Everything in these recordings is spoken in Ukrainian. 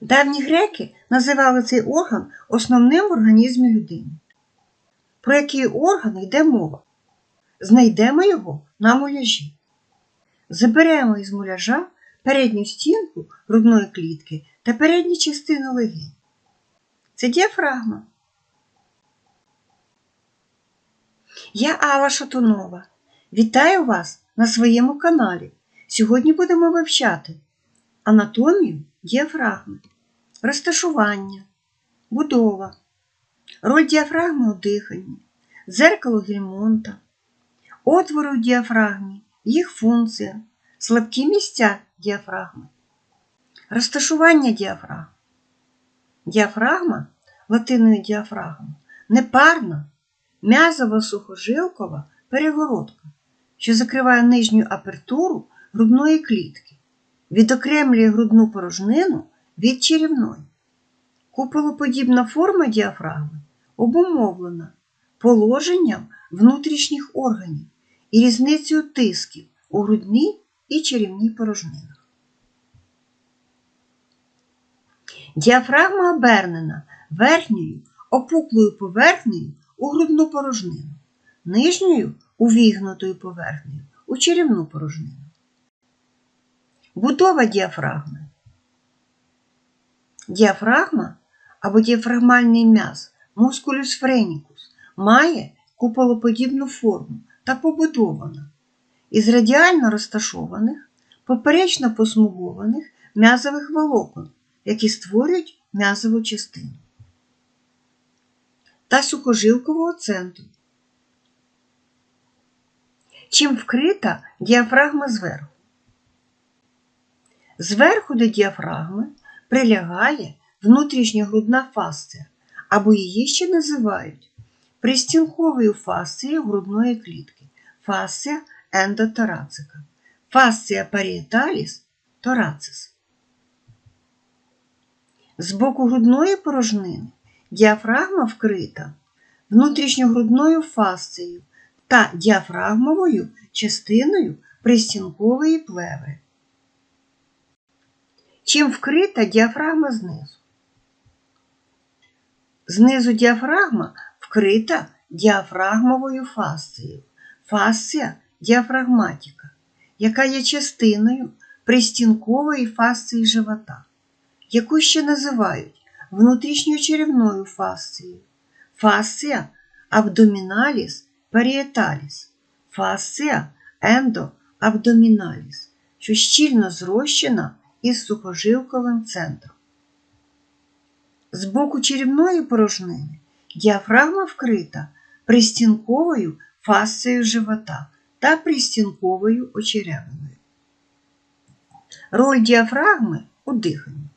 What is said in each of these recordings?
Давні греки називали цей орган основним в організмі людини. Про який орган йде мова? Знайдемо його на муляжі. Заберемо із муляжа передню стінку грудної клітки та передні частини легень. Це діафрагма. Я Алла Шатунова. Вітаю вас на своєму каналі. Сьогодні будемо вивчати анатомію діафрагми, розташування, будова, роль діафрагми у диханні, дзеркало Гельмонта, отвори у діафрагмі, їх функція, слабкі місця діафрагми, розташування діафрагми. Діафрагма латиною діафрагма непарна, м'язово-сухожилкова перегородка, що закриває нижню апертуру грудної клітки, відокремлює грудну порожнину від черівної. Куполоподібна форма діафрагми обумовлена положенням внутрішніх органів і різницею тисків у грудній і черівній порожнинах. Діафрагма обернена верхньою опуклою поверхнею у грудну порожнину, нижньою увігнутою поверхнею у черівну порожнину. Будова діафрагми. Діафрагма або діафрагмальний м'яз мускулюс френікус має куполоподібну форму та побудована із радіально розташованих, поперечно посмугованих м'язових волокон, які створюють м'язову частину та сухожилкового центру. Чим вкрита діафрагма зверху? Зверху до діафрагми прилягає внутрішня грудна фасція, або її ще називають пристінковою фасцією грудної клітки, фасція ендоторацика, фасція паріеталіс торацис. З боку грудної порожнини діафрагма вкрита внутрішньогрудною фасцією та діафрагмовою частиною пристінкової плеви. Чим вкрита діафрагма знизу? Знизу діафрагма вкрита діафрагмовою фасцією, фасція діафрагматика, яка є частиною пристінкової фасції живота, яку ще називають внутрішньочеревною фасцією, фасція абдоміналіс паріеталіс, фасція ендоабдоміналіс, що щільно зрощена із сухожилковим центром. З боку черівної порожнини діафрагма вкрита пристінковою фасцією живота та пристінковою очеревиною. Роль діафрагми у диханні.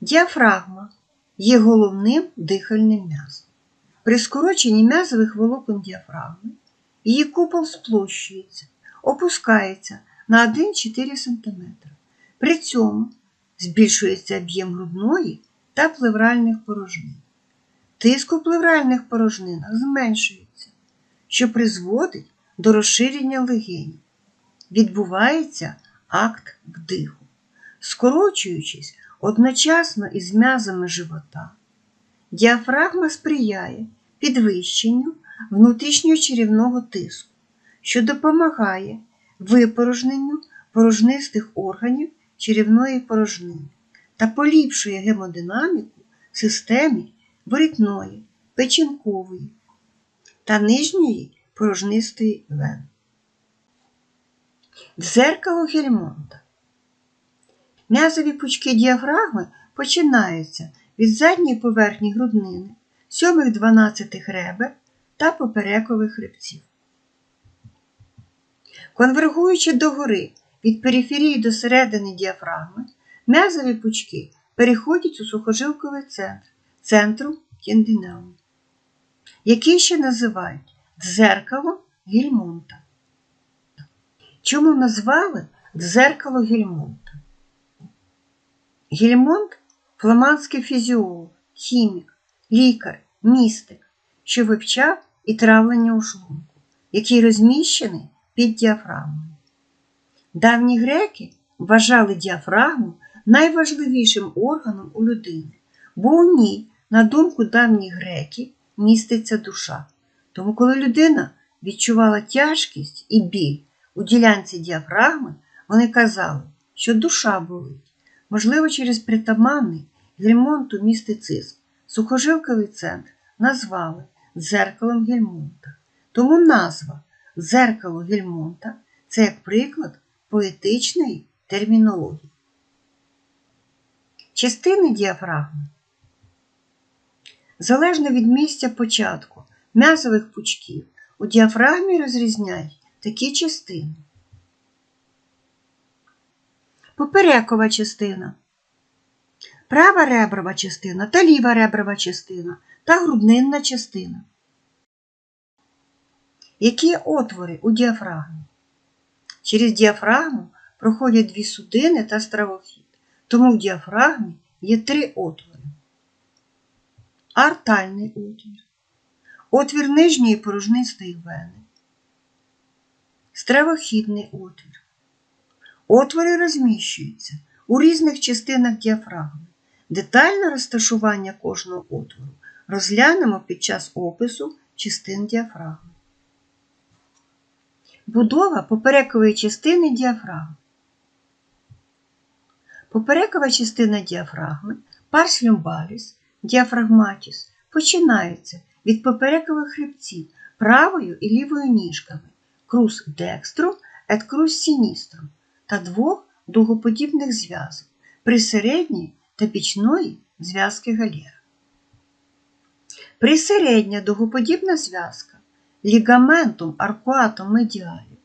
Діафрагма є головним дихальним м'язом. При скороченні м'язових волокон діафрагми її купол сплощується, опускається на 1-4 см. При цьому збільшується об'єм грудної та плевральних порожнин. Тиск у плевральних порожнинах зменшується, що призводить до розширення легенів. Відбувається акт вдиху. Скорочуючись одночасно із м'язами живота, діафрагма сприяє підвищенню внутрішньочерівного тиску, що допомагає випорожненню порожнистих органів черівної порожнини та поліпшує гемодинаміку в системі ворітної, печінкової та нижньої порожнистої вени. Дзеркало Гельмонта. М'язові пучки діафрагми починаються від задньої поверхні груднини, сьомих 12 ребер та поперекових хребців. Конвергуючи догори від периферії до середини діафрагми, м'язові пучки переходять у сухожилковий центр, центру тендинеуму, який ще називають дзеркало Гельмонта. Чому назвали дзеркало Гельмонта? Гельмонт фламандський фізіолог, хімік, лікар, містик, що вивчав і травлення у шлунку, який розміщений під діафрагмою. Давні греки вважали діафрагму найважливішим органом у людини, бо у ній, на думку давніх греків, міститься душа. Тому, коли людина відчувала тяжкість і біль у ділянці діафрагми, вони казали, що душа болить, можливо, через притаманний гельмонту містицизм. Сухожилковий центр назвали дзеркалом Гельмонта. Тому назва дзеркало Гельмонта це як приклад поетичної термінології. Частини діафрагми. Залежно від місця початку м'язових пучків, у діафрагмі розрізняють такі частини. Поперекова частина, права реброва частина та ліва реброва частина та груднинна частина. Які отвори у діафрагмі? Через діафрагму проходять дві судини та стравохід, тому в діафрагмі є три отвори. Артальний отвір, отвір нижньої порожнистої вени, стравохідний отвір. Отвори розміщуються у різних частинах діафрагми. Детальне розташування кожного отвору розглянемо під час опису частин діафрагми. Будова поперекової частини діафрагми. Поперекова частина діафрагми, парс люмбаліс, діафрагматіс починається від поперекових хребців правою і лівою ніжками, крус декстру et крус сіністру та двох дугоподібних зв'язок при середній та пічної зв'язки галєра. Присередня дугоподібна зв'язка лігаментум аркуатум медіалі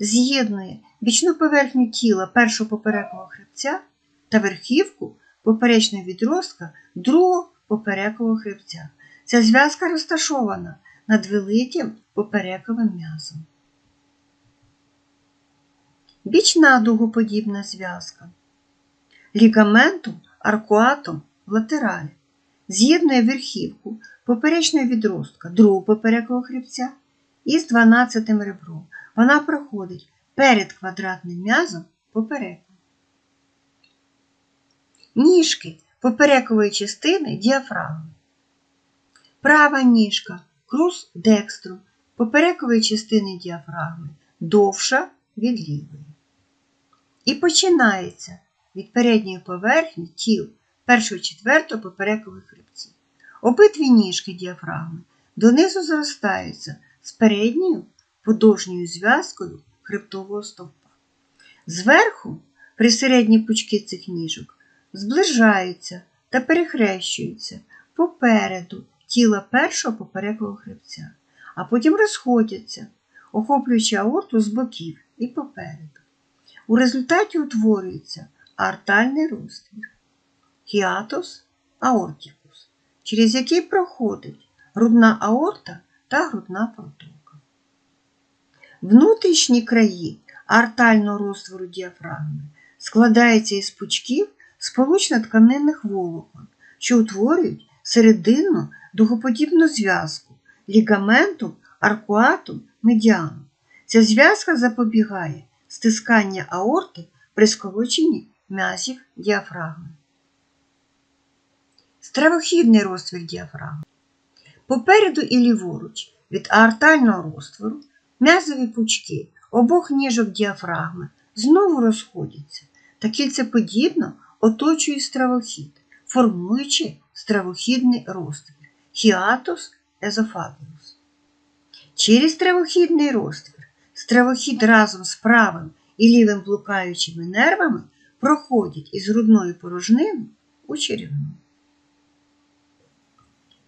з'єднує бічну поверхню тіла першого поперекового хребця та верхівку поперечного відростка другого поперекового хребця. Ця зв'язка розташована над великим поперековим м'язом. Бічна дугоподібна зв'язка. Лігаментум аркуатум латералі з'єднує верхівку поперечного відростка другого поперекового хребця із 12 ребром. Вона проходить перед квадратним м'язом попереку. Ніжки поперекової частини діафрагми. Права ніжка крус декстру поперекової частини діафрагми довша від лівої. І починається від передньої поверхні тіл першого четвертого поперекових хребців. Обидві ніжки діафрагми донизу зростаються з передньою подовжньою зв'язкою хребтового стовпа. Зверху при середні пучки цих ніжок зближаються та перехрещуються попереду тіла першого поперекового хребця, а потім розходяться, охоплюючи аорту з боків і попереду. У результаті утворюється артальний розтвір, хіатус аортікус, через який проходить грудна аорта та грудна протока. Внутрішні краї артального розтвору діафрагми складаються із пучків сполучно-тканинних волокон, що утворюють серединну дугоподібну зв'язку лігаментум аркуатум медіану. Ця зв'язка запобігає стискання аорти при скороченні м'язів діафрагми. Стравохідний розтвір діафрагми. Попереду і ліворуч від аортального розтвору м'язові пучки обох ніжок діафрагми знову розходяться та кільцеподібно оточує стравохід, формуючи стравохідний розтвір хіатус езофагіус. Через стравохідний розтвір стравохід разом з правим і лівим блукаючими нервами проходять із грудної порожнини у черевну.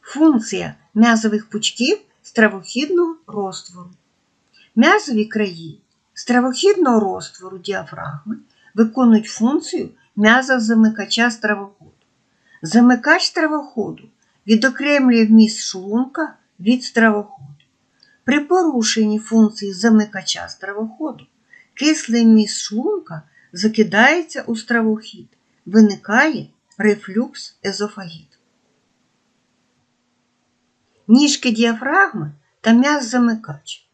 Функція м'язових пучків стравохідного розтвору. М'язові краї стравохідного розтвору діафрагми виконують функцію м'язозамикача стравоходу. Замикач стравоходу відокремлює вміст шлунка від стравоходу. При порушенні функції замикача стравоходу кислий міст шлунка закидається у стравохід, виникає рефлюкс езофагіт. Ніжки діафрагми та м'яз замикач.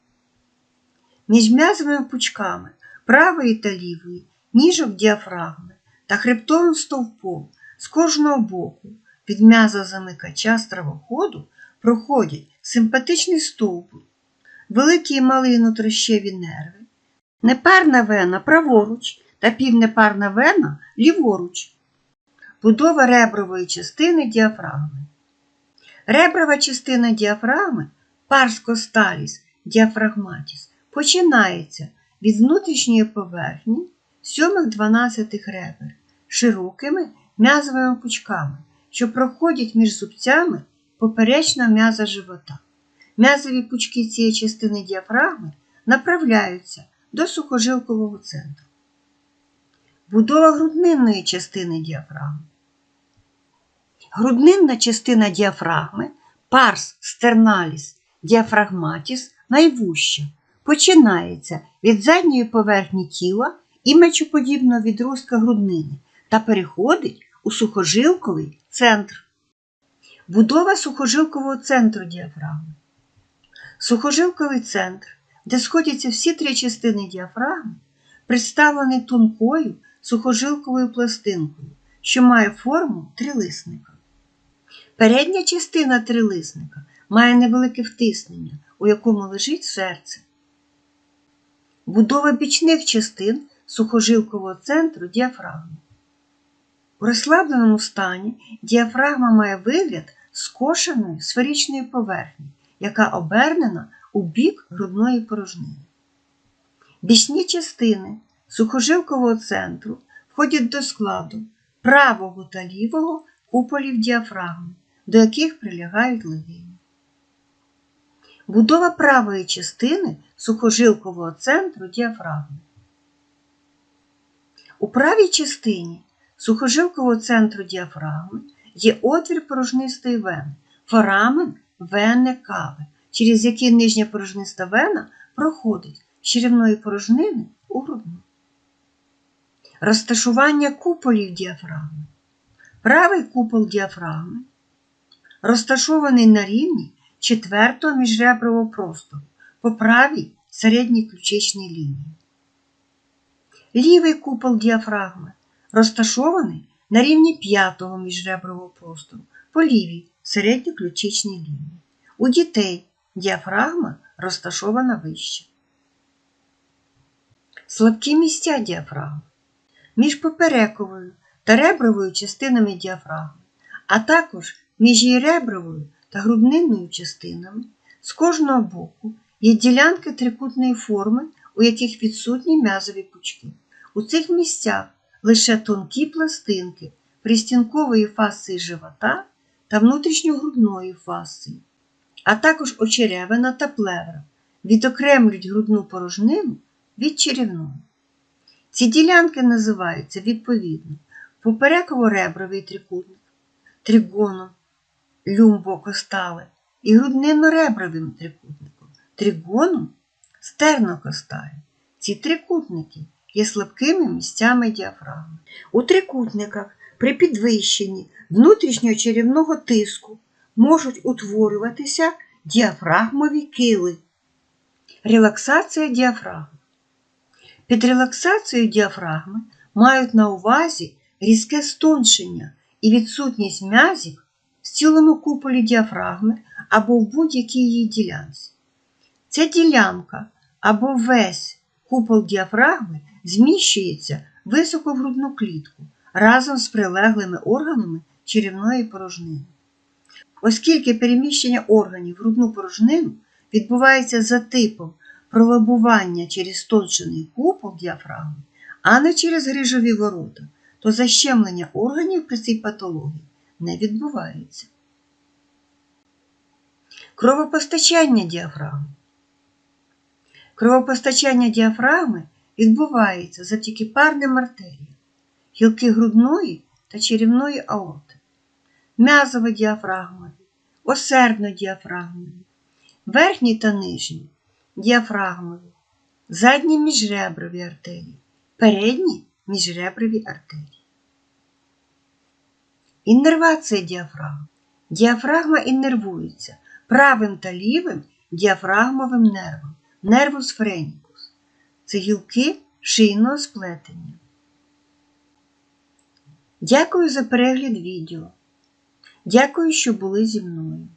Між м'язовими пучками правої та лівої ніжок діафрагми та хребтовим стовпом з кожного боку від м'яза замикача стравоходу проходять симпатичний стовбур, великі і малі нутрощеві нерви, непарна вена праворуч та півнепарна вена ліворуч. Будова ребрової частини діафрагми. Реброва частина діафрагми парс косталіс діафрагматіс починається від внутрішньої поверхні сьомих 12 ребер широкими м'язовими пучками, що проходять між зубцями поперечного м'яза живота. М'язові пучки цієї частини діафрагми направляються до сухожилкового центру. Будова груднинної частини діафрагми. Груднинна частина діафрагми парс стерналіс діафрагматіс найвужча, починається від задньої поверхні тіла і мечоподібного відростка груднини та переходить у сухожилковий центр. Будова сухожилкового центру діафрагми. Сухожилковий центр, де сходяться всі три частини діафрагми, представлений тонкою сухожилковою пластинкою, що має форму трилисника. Передня частина трилисника має невелике втиснення, у якому лежить серце. Будова бічних частин сухожилкового центру діафрагми. У розслабленому стані діафрагма має вигляд скошеної сферичної поверхні, яка обернена у бік грудної порожнини. Бічні частини сухожилкового центру входять до складу правого та лівого куполів діафрагми, до яких прилягають легені. Будова правої частини сухожилкового центру діафрагми. У правій частині сухожилкового центру діафрагми є отвір порожнистої вени, форамен вени кави, через який нижня порожниста вена проходить з черевної порожнини у грудну. Розташування куполів діафрагми. Правий купол діафрагми розташований на рівні четвертого міжребрового простору по правій середній ключичній лінії. Лівий купол діафрагми розташований на рівні п'ятого міжребрового простору по лівій середньоключичній лінії. У дітей діафрагма розташована вище. Слабкі місця діафрагми між поперековою та ребровою частинами діафрагми, а також між її ребровою та груднинною частинами з кожного боку є ділянки трикутної форми, у яких відсутні м'язові пучки. У цих місцях лише тонкі пластинки пристінкової фасції живота та внутрішньогрудної фасції, а також очеревина та плевра відокремлюють грудну порожнину від черевної. Ці ділянки називаються відповідно попереково-ребровий трикутник, тригоном, люмбокостале і груднино-ребровим трикутником, тригоном, стернокостале. Ці трикутники є слабкими місцями діафрагми. У трикутниках при підвищенні внутрішнього черевного тиску можуть утворюватися діафрагмові кили. Релаксація діафрагми. Під релаксацією діафрагми мають на увазі різке стоншення і відсутність м'язів в цілому куполі діафрагми або в будь-якій її ділянці. Ця ділянка або весь купол діафрагми зміщується високо в грудну клітку разом з прилеглими органами черевної порожнини. Оскільки переміщення органів в грудну порожнину відбувається за типом пролобування через тончений купол діафрагми, а не через грижові ворота, то защемлення органів при цій патології не відбувається. Кровопостачання діафрагми. Кровопостачання діафрагми відбувається завдяки парним артеріям, гілки грудної та черівної аорти, м'язово діафрагмові, осердно діафрагмові, верхні та нижні діафрагмові, задні міжреброві артерії, передні міжреброві артерії. Іннервація діафрагми. Діафрагма іннервується правим та лівим діафрагмовим нервом, нервус френікус. Це гілки шийного сплетення. Дякую за перегляд відео. Дякую, що були зі мною.